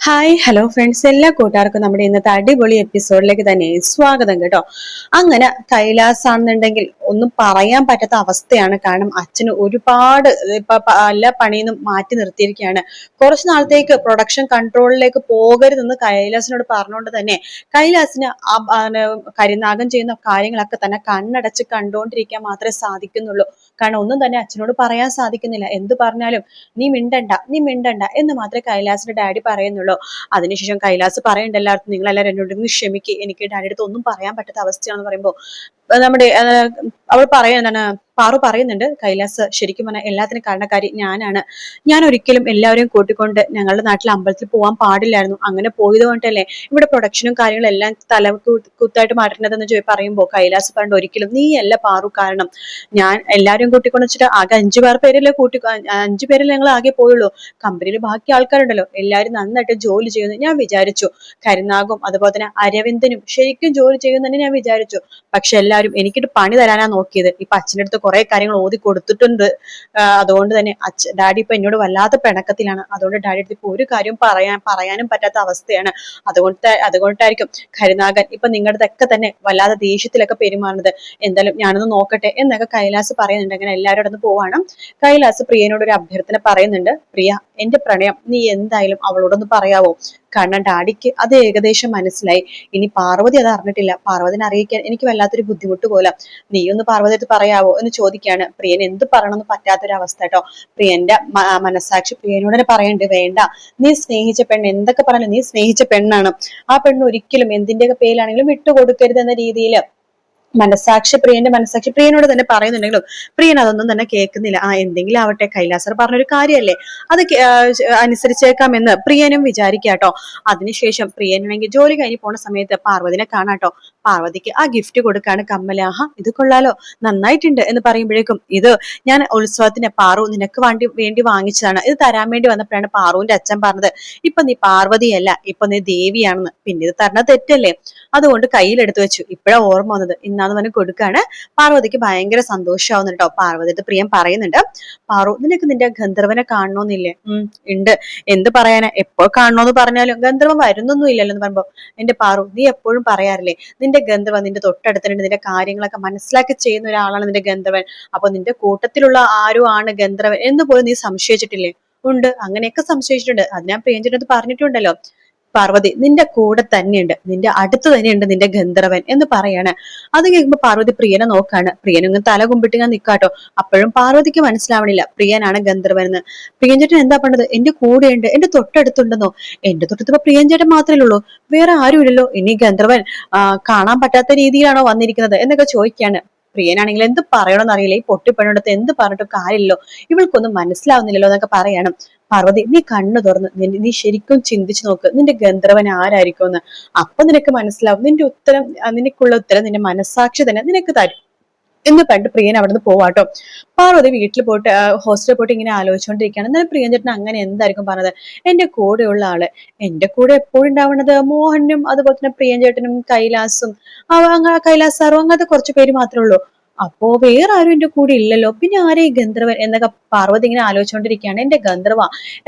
Hi hello friends എല്ലാ കൂട്ടുകാർക്കും നമ്മുടെ ഇന്നത്തെ അടിപൊളി എപ്പിസോഡിലേക്ക് തന്നെ സ്വാഗതം കേട്ടോ. അങ്ങനെ കൈലാസ് ആണെന്നുണ്ടെങ്കിൽ ഒന്നും പറയാൻ പറ്റാത്ത അവസ്ഥയാണ്. കാരണം അച്ഛന് ഒരുപാട് ഇപ്പൊ എല്ലാ പണിയൊന്നും മാറ്റി നിർത്തിയിരിക്കുകയാണ്. കുറച്ച് നാളത്തേക്ക് പ്രൊഡക്ഷൻ കൺട്രോളിലേക്ക് പോകരുതെന്ന് കൈലാസിനോട് പറഞ്ഞുകൊണ്ട് തന്നെ കൈലാസിന് കരിനാഗം ചെയ്യുന്ന കാര്യങ്ങളൊക്കെ തന്നെ കണ്ണടച്ച് കണ്ടുകൊണ്ടിരിക്കാൻ മാത്രമേ സാധിക്കുന്നുള്ളൂ. കാരണം ഒന്നും തന്നെ അച്ഛനോട് പറയാൻ സാധിക്കുന്നില്ല. എന്ത് പറഞ്ഞാലും നീ മിണ്ടണ്ട നീ മിണ്ടണ്ട എന്ന് മാത്രമേ കൈലാസിന്റെ ഡാഡി പറയുന്നുള്ളൂ. അതിനുശേഷം കൈലാസ് പറയണ്ട എല്ലാവർക്കും നിങ്ങളെല്ലാവരും എന്നോട് ക്ഷമിക്കുക എനിക്ക് ഡാഡിയുടെ ഒന്നും പറയാൻ പറ്റാത്ത അവസ്ഥയാണെന്ന് പറയുമ്പോൾ നമ്മുടെ അവൾ എന്താണ്? പാറു പറയുന്നുണ്ട് കൈലാസ് ശരിക്കും പറഞ്ഞാൽ എല്ലാത്തിനും കാരണക്കാരി ഞാനാണ്. ഞാൻ ഒരിക്കലും എല്ലാവരെയും കൂട്ടിക്കൊണ്ട് ഞങ്ങളുടെ നാട്ടിൽ അമ്പലത്തിൽ പോകാൻ പാടില്ലായിരുന്നു. അങ്ങനെ പോയത് കൊണ്ടല്ലേ? ഇവിടെ പ്രൊഡക്ഷനും കാര്യങ്ങളും എല്ലാം തല കുത്തായിട്ട് മാറ്റുന്നതെന്ന് ചോദി പറയുമ്പോൾ കൈലാസ് പറഞ്ഞു ഒരിക്കലും നീ അല്ല പാറു കാരണം. ഞാൻ എല്ലാവരെയും കൂട്ടിക്കൊണ്ട് വെച്ചിട്ട് ആകെ അഞ്ചു പേർ പേരല്ലേ കൂട്ടി അഞ്ചു പേരിൽ ഞങ്ങൾ ആകെ പോയുള്ളൂ. കമ്പനിയിൽ ബാക്കി ആൾക്കാരുണ്ടല്ലോ. എല്ലാവരും നന്നായിട്ട് ജോലി ചെയ്യുന്നു ഞാൻ വിചാരിച്ചു. കരുനാഗും അതുപോലെ തന്നെ അരവിന്ദനും ശരിക്കും ജോലി ചെയ്യുന്നതന്നെ ഞാൻ വിചാരിച്ചു. പക്ഷെ എല്ലാവരും എനിക്കിട്ട് പണി തരാനാ നോക്കിയത്. ഇപ്പൊ അച്ഛന്റെ അടുത്ത് കുറെ കാര്യങ്ങൾ ഓതി കൊടുത്തിട്ടുണ്ട്. അതുകൊണ്ട് തന്നെ അച്ഛൻ ഡാഡി ഇപ്പൊ എന്നോട് വല്ലാത്ത പിണക്കത്തിലാണ്. അതുകൊണ്ട് ഡാഡി അടുത്ത് ഇപ്പൊ ഒരു കാര്യം പറയാൻ പറയാനും പറ്റാത്ത അവസ്ഥയാണ്. അതുകൊണ്ട് അതുകൊണ്ടായിരിക്കും കരുനാഗൻ ഇപ്പൊ നിങ്ങളുടെ ഒക്കെ തന്നെ വല്ലാതെ ദേഷ്യത്തിലൊക്കെ പെരുമാറുന്നത്. എന്തായാലും ഞാനൊന്ന് നോക്കട്ടെ എന്നൊക്കെ കൈലാസ് പറയുന്നുണ്ട്. അങ്ങനെ എല്ലാവരും പോവാണ്. കൈലാസ് പ്രിയനോട് ഒരു അഭ്യർത്ഥന പറയുന്നുണ്ട്. പ്രിയ എന്റെ പ്രണയം നീ എന്തായാലും അവളോടൊന്ന് പറയാവോ? കാരണം ഡാഡിക്ക് അത് ഏകദേശം മനസ്സിലായി. ഇനി പാർവതി അത് അറിഞ്ഞിട്ടില്ല. പാർവതിനെ അറിയിക്കാൻ എനിക്ക് വല്ലാത്തൊരു ബുദ്ധിമുട്ട് പോലെ. നീ ഒന്ന് പാർവതി അടുത്ത് പറയാവോ എന്ന് ചോദിക്കുകയാണ് പ്രിയൻ എന്ത് പറയണമെന്ന് പറ്റാത്തൊരവസ്ഥ കേട്ടോ. പ്രിയന്റെ മനസാക്ഷി പ്രിയനോടനെ പറയണ്ട് വേണ്ട. നീ സ്നേഹിച്ച പെണ്ണ് എന്തൊക്കെ പറഞ്ഞാലും നീ സ്നേഹിച്ച പെണ്ണാണ്. ആ പെണ്ണ് ഒരിക്കലും എന്തിന്റെയൊക്കെ പേരിലാണെങ്കിലും വിട്ടുകൊടുക്കരുത് എന്ന രീതിയിൽ മനസാക്ഷി പ്രിയന്റെ മനസാക്ഷി പ്രിയനോട് തന്നെ പറയുന്നുണ്ടെങ്കിലും പ്രിയൻ അതൊന്നും തന്നെ കേൾക്കുന്നില്ല. ആ എന്തെങ്കിലും ആവട്ടെ കൈലാസർ പറഞ്ഞൊരു കാര്യമല്ലേ? അത് അനുസരിച്ചേക്കാമെന്ന് പ്രിയനും വിചാരിക്കാട്ടോ അതിനുശേഷം പ്രിയനാണെങ്കിൽ ജോലി കഴിഞ്ഞ് പോണ സമയത്ത് പാർവതിനെ കാണാട്ടോ പാർവതിക്ക് ആ ഗിഫ്റ്റ് കൊടുക്കാണ്. കമ്മലാഹ ഇത് കൊള്ളാലോ. നന്നായിട്ടുണ്ട്. എന്ന് പറയുമ്പോഴേക്കും ഇത് ഞാൻ ഉത്സവത്തിന് പാറു നിനക്ക് വേണ്ടി വേണ്ടി വാങ്ങിച്ചതാണ്. ഇത് തരാൻ വേണ്ടി വന്നപ്പോഴാണ് പാറുവിന്റെ അച്ഛൻ പറഞ്ഞത് ഇപ്പൊ നീ പാർവതിയല്ല ഇപ്പൊ നീ ദേവിയാണെന്ന്. പിന്നെ ഇത് തരണ തെറ്റല്ലേ? അതുകൊണ്ട് കയ്യിലെടുത്തു വെച്ചു. ഇപ്പോഴാ ഓർമ്മ വന്നത്. ഇന്നാന്ന് പറഞ്ഞ് പാർവതിക്ക് ഭയങ്കര സന്തോഷമാവുന്നുണ്ട് കേട്ടോ പാർവതിയുടെ പ്രിയം പറയുന്നുണ്ട്. പാറു നിനക്ക് നിന്റെ ഗന്ധർവനെ കാണണമെന്നില്ലേ ഉം ഉണ്ട്. എന്ത് പറയാനാ? എപ്പോ കാണണോന്ന് പറഞ്ഞാലും ഗന്ധർവൻ വരുന്നൊന്നും ഇല്ലല്ലോ എന്ന് പറയുമ്പോ എന്റെ പാറു നീ എപ്പോഴും പറയാറില്ലേ? നിന്റെ ഗന്ധർവൻ നിന്റെ തൊട്ടടുത്തുണ്ട്. നിന്റെ കാര്യങ്ങളൊക്കെ മനസ്സിലാക്കി ചെയ്യുന്ന ഒരാളാണ് നിന്റെ ഗന്ധർവൻ. അപ്പൊ നിന്റെ കൂട്ടത്തിലുള്ള ആരും ആണ് ഗന്ധർവൻ എന്ന് പോലും നീ സംശയിച്ചിട്ടില്ലേ? ഉണ്ട്. അങ്ങനെയൊക്കെ സംശയിച്ചിട്ടുണ്ട്. അത് ഞാൻ പ്രിയഞ്ചനത് പറഞ്ഞിട്ടുണ്ടല്ലോ. പാർവതി നിന്റെ കൂടെ തന്നെയുണ്ട്. നിന്റെ അടുത്ത് തന്നെയുണ്ട് നിന്റെ ഗന്ധർവൻ എന്ന് പറയാണ്. അത് കേൾക്കുമ്പോൾ പാർവതി പ്രിയനെ നോക്കാണ്. പ്രിയനങ്ങ് തല കുമ്പിട്ട് ഞാൻ നിക്കാട്ടോ. അപ്പോഴും പാർവതിക്ക് മനസ്സിലാവണില്ല. പ്രിയനാണ് ഗന്ധർവൻ എന്ന്. പ്രിയഞ്ചേട്ടൻ എന്താ പറഞ്ഞത് എന്റെ കൂടെയുണ്ട്. എന്റെ തൊട്ടടുത്തുണ്ടെന്നോ? എന്റെ തൊട്ടടുത്ത് പ്രിയഞ്ചേട്ടൻ മാത്രമേ ഉള്ളൂ. വേറെ ആരുമില്ലല്ലോ. ഇനി ഗന്ധർവൻ കാണാൻ പറ്റാത്ത രീതിയിലാണോ വന്നിരിക്കുന്നത്? എന്നൊക്കെ ചോദിക്കാണ്. പ്രിയനാണെങ്കിൽ എന്ത് പറയണമെന്ന് അറിയില്ല ഈ പൊട്ടിപ്പെണ്ണടുത്ത് എന്ത് പറഞ്ഞിട്ടും കാര്യമില്ലല്ലോ. ഇവൾക്കൊന്നും മനസ്സിലാവുന്നില്ലല്ലോ എന്നൊക്കെ പറയണം. പാർവതി നീ കണ്ണു തുറന്ന് നീ ശരിക്കും ചിന്തിച്ചു നോക്ക് നിന്റെ ഗന്ധർവൻ ആരായിരിക്കും എന്ന്. അപ്പൊ നിനക്ക് മനസ്സിലാവും നിന്റെ ഉത്തരം നിനക്കുള്ള ഉത്തരം നിന്റെ മനസ്സാക്ഷി തന്നെ നിനക്ക് തരും. എന്ന് കണ്ട് പ്രിയൻ അവിടുന്ന് പോവാട്ടോ പാർവതി വീട്ടിൽ പോയിട്ട് ഹോസ്റ്റലിൽ പോയിട്ട് ഇങ്ങനെ ആലോചിച്ചുകൊണ്ടിരിക്കുകയാണ് എന്നാലും പ്രിയൻ ചേട്ടൻ അങ്ങനെ എന്തായിരിക്കും പറഞ്ഞത്? എന്റെ കൂടെയുള്ള ആൾ എന്റെ കൂടെ എപ്പോഴും ഉണ്ടാവുന്നത് മോഹനും അതുപോലെ തന്നെ പ്രിയൻ ചേട്ടനും കൈലാസും കൈലാസ് സാറും അങ്ങനത്തെ കുറച്ച് പേര് മാത്രമേ ഉള്ളൂ. അപ്പോ വേറെ ആരും എന്റെ കൂടെ ഇല്ലല്ലോ. പിന്നെ ആരെ ഗന്ധർവൻ എന്നൊക്കെ പാർവതി ഇങ്ങനെ ആലോചിച്ചുകൊണ്ടിരിക്കുകയാണ് എന്റെ ഗന്ധർവ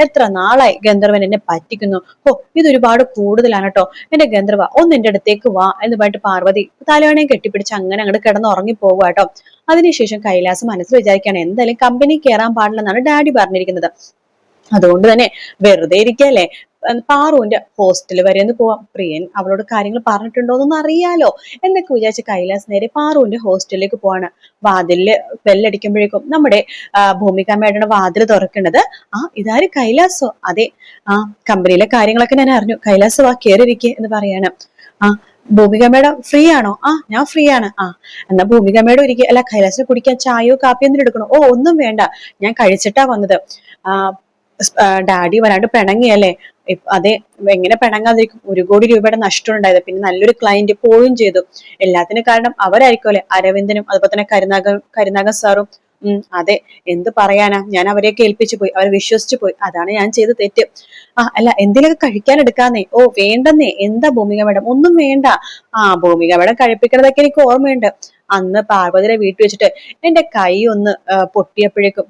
എത്ര നാളായി ഗന്ധർവൻ എന്നെ പറ്റിക്കുന്നു. ഓ ഇതൊരുപാട് കൂടുതലാണ് കേട്ടോ. എന്റെ ഗന്ധർവ ഒന്ന് എന്റെ അടുത്തേക്ക് വാ എന്ന് പറഞ്ഞിട്ട് പാർവതി തലവണയും കെട്ടിപ്പിടിച്ച് അങ്ങനെ അങ്ങോട്ട് കിടന്ന് ഉറങ്ങി പോകുക കേട്ടോ. അതിനുശേഷം കൈലാസം മനസ്സിൽ വിചാരിക്കുകയാണ് എന്തായാലും കമ്പനി കയറാൻ പാടില്ലെന്നാണ് ഡാഡി പറഞ്ഞിരിക്കുന്നത്. അതുകൊണ്ട് തന്നെ വെറുതെ ഇരിക്കല്ലേ? പാറുവിന്റെ ഹോസ്റ്റൽ വരെ ഒന്ന് പോവാം. പ്രിയൻ അവളോട് കാര്യങ്ങൾ പറഞ്ഞിട്ടുണ്ടോ എന്നൊന്നും അറിയാലോ. എന്നൊക്കെ വിചാരിച്ച് കൈലാസ് നേരെ പാറുവിന്റെ ഹോസ്റ്റലിലേക്ക് പോവാണ്. വാതിലിൽ ബെല്ലടിക്കുമ്പോഴേക്കും നമ്മുടെ ഭൂമിക മേടന വാതിൽ തുറക്കേണ്ടത് ആ ഇതാര് കൈലാസോ? അതെ ആ കമ്പനിയിലെ കാര്യങ്ങളൊക്കെ ഞാൻ അറിഞ്ഞു. കൈലാസ് വാ കയറിയിരിക്കെ എന്ന് പറയാണ്. ആ ഭൂമിക മേഡം ഫ്രീ ആണോ ആ ഞാൻ ഫ്രീ ആണ് ആ എന്നാ ഭൂമിക മേഡം ഇരിക്കുക അല്ല കൈലാസിന് കുടിക്കാൻ ചായയോ കാപ്പിയോ എന്തെങ്കിലും എടുക്കണോ? ഓ ഒന്നും വേണ്ട. ഞാൻ കഴിച്ചിട്ടാ വന്നത്. ആ ഡാഡി വരാണ്ട് പിണങ്ങിയല്ലേ? അതെ എങ്ങനെ പിണങ്ങാതിരിക്കും? ഒരു കോടി രൂപയുടെ നഷ്ടം ഉണ്ടായത് പിന്നെ നല്ലൊരു ക്ലയന്റ് പോവുകയും ചെയ്തു. എല്ലാത്തിനും കാരണം അവരായിരിക്കുമല്ലേ? അരവിന്ദനും അതുപോലെ തന്നെ കരുനാഗ കരുനാഗ സാറും. ഉം അതെ എന്ത് പറയാനാ? ഞാൻ അവരെ കേൾപ്പിച്ചു പോയി. അവരെ വിശ്വസിച്ചു പോയി. അതാണ് ഞാൻ ചെയ്ത തെറ്റ്. ആ അല്ല എന്തെങ്കിലുമൊക്കെ കഴിക്കാൻ എടുക്കാന്നേ? ഓ വേണ്ടെന്നേ. എന്താ ഭൂമിക മേഡം? ഒന്നും വേണ്ട. ആ ഭൂമിക മേഡം കഴിപ്പിക്കണതൊക്കെ എനിക്ക് ഓർമ്മയുണ്ട്. അന്ന് പാർവതിയുടെ വീട്ടിൽ വെച്ചിട്ട് എന്റെ കൈ ഒന്ന് പൊട്ടിയപ്പോഴേക്കും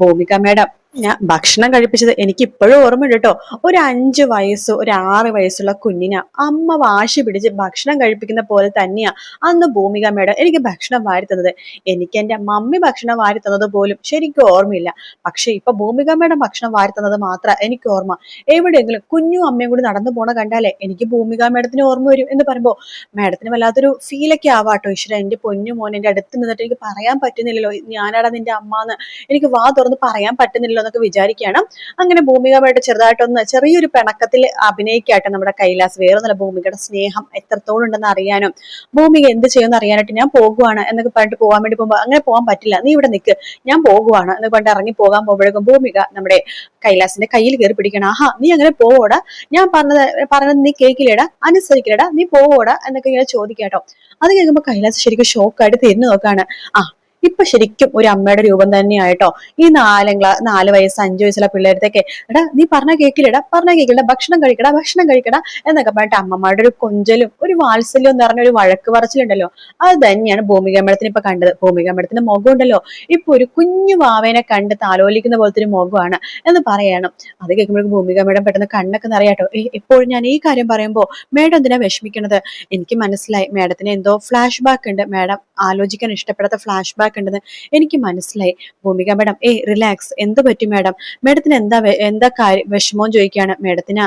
ഭൂമിക മേഡം ഞാൻ ഭക്ഷണം കഴിപ്പിച്ചത് എനിക്ക് ഇപ്പോഴും ഓർമ്മയുണ്ട് കേട്ടോ ഒരു അഞ്ച് വയസ്സ് ഒരു ആറ് വയസ്സുള്ള കുഞ്ഞിനെ അമ്മ വാശി പിടിച്ച് ഭക്ഷണം കഴിപ്പിക്കുന്ന പോലെ തന്നെയാ അന്ന് ഭൂമിക മേഡം എനിക്ക് ഭക്ഷണം വാരി തന്നത്. എനിക്ക് എന്റെ മമ്മി ഭക്ഷണം വാരി തന്നത് പോലും ശരിക്കും ഓർമ്മയില്ല. പക്ഷെ ഇപ്പൊ ഭൂമിക മേഡം ഭക്ഷണം വാരി തന്നത് മാത്രം എനിക്ക് ഓർമ്മ. എവിടെയെങ്കിലും കുഞ്ഞും അമ്മയും കൂടി നടന്നു പോണ കണ്ടാലേ എനിക്ക് ഭൂമിക മേഡത്തിന് ഓർമ്മ വരും എന്ന് പറയുമ്പോൾ മേഡത്തിന് വല്ലാത്തൊരു ഫീലൊക്കെ ആവാട്ടോ ഈശ്വര എന്റെ പൊന്നു മോൻ എന്റെ അടുത്ത് നിന്നിട്ട് എനിക്ക് പറയാൻ പറ്റുന്നില്ലല്ലോ. ഞാനാടാ നിന്റെ അമ്മ എന്ന് എനിക്ക് വാ തുറന്ന് പറയാൻ പറ്റുന്നില്ലല്ലോ. എന്നൊക്കെ വിചാരിക്കുകയാണ്. അങ്ങനെ ഭൂമികമായിട്ട് ചെറുതായിട്ടൊന്ന് ചെറിയൊരു പിണക്കത്തിൽ അഭിനയിക്കാട്ടെ നമ്മുടെ കൈലാസ് വേറെ നല്ല ഭൂമികയുടെ സ്നേഹം എത്രത്തോളം ഉണ്ടെന്ന് അറിയാനും ഭൂമിക എന്ത് ചെയ്യുമെന്ന് അറിയാനായിട്ട് ഞാൻ പോകുവാണ് എന്നൊക്കെ പറഞ്ഞിട്ട് പോകാൻ വേണ്ടി പോകുമ്പോൾ അങ്ങനെ പോകാൻ പറ്റില്ല നീ ഇവിടെ നിൽക്ക് ഞാൻ പോകുവാണ് എന്ന് പറഞ്ഞിട്ട് ഇറങ്ങി പോകാൻ പോകുമ്പോഴേക്കും ഭൂമിക നമ്മുടെ കൈലാസിന്റെ കയ്യിൽ കയറി പിടിക്കണം ആഹാ നീ അങ്ങനെ പോവോടാ? ഞാൻ പറഞ്ഞത് പറഞ്ഞത് നീ കേക്കില്ലേടാ അനുസരിക്കില്ലടാ? നീ പോവോടാ? എന്നൊക്കെ ഇങ്ങനെ ചോദിക്കാട്ടോ അത് കേൾക്കുമ്പോൾ കൈലാസ് ശരിക്കും ഷോക്കായിട്ട് തിരിഞ്ഞു നോക്കാണ് ആ ഇപ്പൊ ശരിക്കും ഒരു അമ്മയുടെ രൂപം തന്നെയായിട്ടോ. ഈ നാലാം നാല് വയസ്സ് അഞ്ചു വയസ്സുള്ള പിള്ളേരത്തേക്ക് എടാ നീ പറഞ്ഞ കേക്കില്ലടാ പറഞ്ഞ കേക്കില്ല ഭക്ഷണം കഴിക്കടാ ഭക്ഷണം കഴിക്കടാ എന്നൊക്കെ പറഞ്ഞിട്ട് അമ്മമാരുടെ ഒരു കൊഞ്ചലും ഒരു വാത്സല്യം എന്ന് പറഞ്ഞ ഒരു വഴക്ക് പറച്ചിലുണ്ടല്ലോ. അത് തന്നെയാണ് ഭൂമികമ്പഴത്തിന് ഇപ്പൊ കണ്ടത്. ഭൂമികമ്പഴത്തിന്റെ മുഖം ഉണ്ടല്ലോ ഇപ്പൊ ഒരു കുഞ്ഞു വാവേനെ കണ്ട് താലോലിക്കുന്ന പോലത്തെ ഒരു മുഖമാണ് എന്ന് പറയണം. അത് കേൾക്കുമ്പോഴേക്കും ഭൂമികമ്മയുടെ പെട്ടെന്ന് കണ്ണൊക്കെ നിറയാട്ടോ എപ്പോഴും ഞാൻ ഈ കാര്യം പറയുമ്പോ മേഡം എന്തിനാ വിഷമിക്കണത്? എനിക്ക് മനസ്സിലായി. മേഡത്തിന് എന്തോ ഫ്ലാഷ് ബാക്ക് ഉണ്ട്. മേഡം ആലോചിക്കാൻ ഇഷ്ടപ്പെടാത്ത ഫ്ലാഷ് ബാക്ക് ഉണ്ടെന്ന് എനിക്ക് മനസ്സിലായി. ഭൂമിക മേഡം ഏയ് റിലാക്സ് എന്ത് പറ്റി മേഡം? മേഡത്തിന് എന്താ എന്താ കാര്യം വിഷമം ചോദിക്കുകയാണ്. മേഡത്തിന്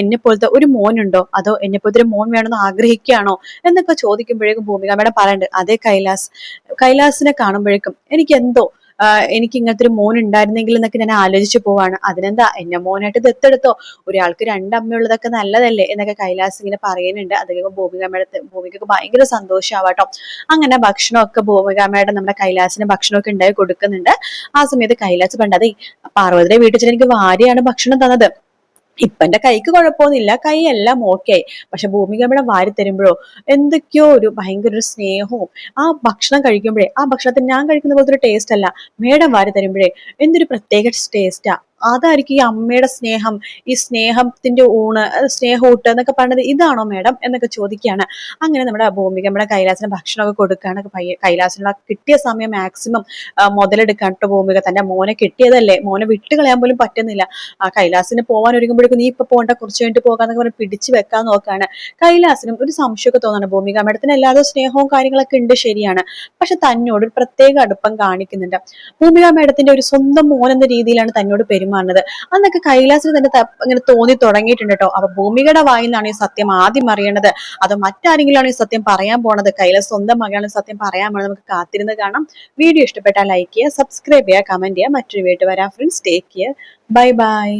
എന്നെ പോലത്തെ ഒരു മോനുണ്ടോ? അതോ എന്നെ പോലത്തെ ഒരു മോൻ വേണമെന്ന് ആഗ്രഹിക്കുകയാണോ? എന്നൊക്കെ ചോദിക്കുമ്പോഴേക്കും ഭൂമിക മേഡം പറയണ്ട് അതേ കൈലാസ്. കൈലാസിനെ കാണുമ്പോഴേക്കും എനിക്ക് എന്തോ എനിക്ക് ഇങ്ങനത്തെ ഒരു മോൻ ഉണ്ടായിരുന്നെങ്കിൽ എന്നൊക്കെ ഞാൻ ആലോചിച്ചു പോവാണ്. അതിനെന്താ? എന്നെ മോനായിട്ട് ദത്തെടുത്തോ? ഒരാൾക്ക് രണ്ടമ്മയുള്ളതൊക്കെ നല്ലതല്ലേ? എന്നൊക്കെ കൈലാസ് ഇങ്ങനെ പറയുന്നുണ്ട്. അത് കഴിയുമ്പോൾ ഭൂമികമ്മയുടെ ഭൂമിക്കൊക്കെ ഭയങ്കര സന്തോഷമാവാട്ടോ അങ്ങനെ ഭക്ഷണമൊക്കെ ഭൂമികമ്മയുടെ നമ്മുടെ കൈലാസിന് ഭക്ഷണമൊക്കെ ഉണ്ടായി കൊടുക്കുന്നുണ്ട്. ആ സമയത്ത് കൈലാസ് പണ്ടതേ പാർവതിയുടെ വീട്ടിൽ എനിക്ക് ഭാര്യയാണ് ഭക്ഷണം തന്നത്. ഇപ്പൊ എന്റെ കൈക്ക് കുഴപ്പമൊന്നുമില്ല. കൈ എല്ലാം ഓക്കെ ആയി പക്ഷെ ഭൂമികമ്മയുടെ വാരി തരുമ്പോഴോ എന്തൊക്കെയോ ഒരു ഭയങ്കര ഒരു സ്നേഹവും ആ ഭക്ഷണം കഴിക്കുമ്പോഴേ ആ ഭക്ഷണത്തിന് ഞാൻ കഴിക്കുന്ന പോലത്തെ ഒരു ടേസ്റ്റ് അല്ല. മേഡം വാരി തരുമ്പോഴേ എന്തൊരു പ്രത്യേക ടേസ്റ്റാ അതായിരിക്കും ഈ അമ്മയുടെ സ്നേഹം ഈ സ്നേഹത്തിന്റെ ഊണ് സ്നേഹൂട്ട് എന്നൊക്കെ പറഞ്ഞത് ഇതാണോ മേഡം എന്നൊക്കെ ചോദിക്കുകയാണ്. അങ്ങനെ നമ്മുടെ ഭൂമിക നമ്മുടെ കൈലാസിന് ഭക്ഷണമൊക്കെ കൊടുക്കുകയാണ്. കൈലാസിനുള്ള കിട്ടിയ സമയം മാക്സിമം മുതലെടുക്കാൻ കേട്ടോ ഭൂമിക. തന്റെ മോനെ കിട്ടിയതല്ലേ? മോനെ വിട്ട് കളയാൻ പോലും പറ്റുന്നില്ല. ആ കൈലാസിന് പോകാൻ ഒരുങ്ങുമ്പോഴേക്കും നീ ഇപ്പൊ പോകണ്ട കുറച്ച് കഴിഞ്ഞിട്ട് പോകാന്നൊക്കെ പറഞ്ഞ് പിടിച്ചു വെക്കാൻ നോക്കാണ് കൈലാസിനും ഒരു സംശയമൊക്കെ തോന്നുന്നു ഭൂമിക മേഡത്തിന് എല്ലാതും സ്നേഹവും കാര്യങ്ങളൊക്കെ ഉണ്ട് ശരിയാണ്. പക്ഷെ തന്നോട് ഒരു പ്രത്യേക അടുപ്പം കാണിക്കുന്നുണ്ട്. ഭൂമിക മേഡത്തിന്റെ ഒരു സ്വന്തം മോൻ എന്ന രീതിയിലാണ് തന്നോട് പെരുമാറുന്നത്. അന്നൊക്കെ കൈലാസിന് തന്നെ ഇങ്ങനെ തോന്നി തുടങ്ങിയിട്ടുണ്ട് കേട്ടോ അപ്പൊ ഭൂമികയുടെ വായിൽ നിന്നാണ് ഈ സത്യം ആദ്യം അറിയണത് അതോ മറ്റാരെങ്കിലാണ് ഈ സത്യം പറയാൻ പോണത്? കൈലാസ് സ്വന്തം മകളാണ് സത്യം പറയാൻ പോണത് നമുക്ക് കാത്തിരുന്ന് കാണാം. വീഡിയോ ഇഷ്ടപ്പെട്ടാൽ ലൈക്ക് ചെയ്യുക സബ്സ്ക്രൈബ് ചെയ്യുക കമന്റ് ചെയ്യുക. മറ്റൊരു വീട്ടിൽ വരാം friends take care bye bye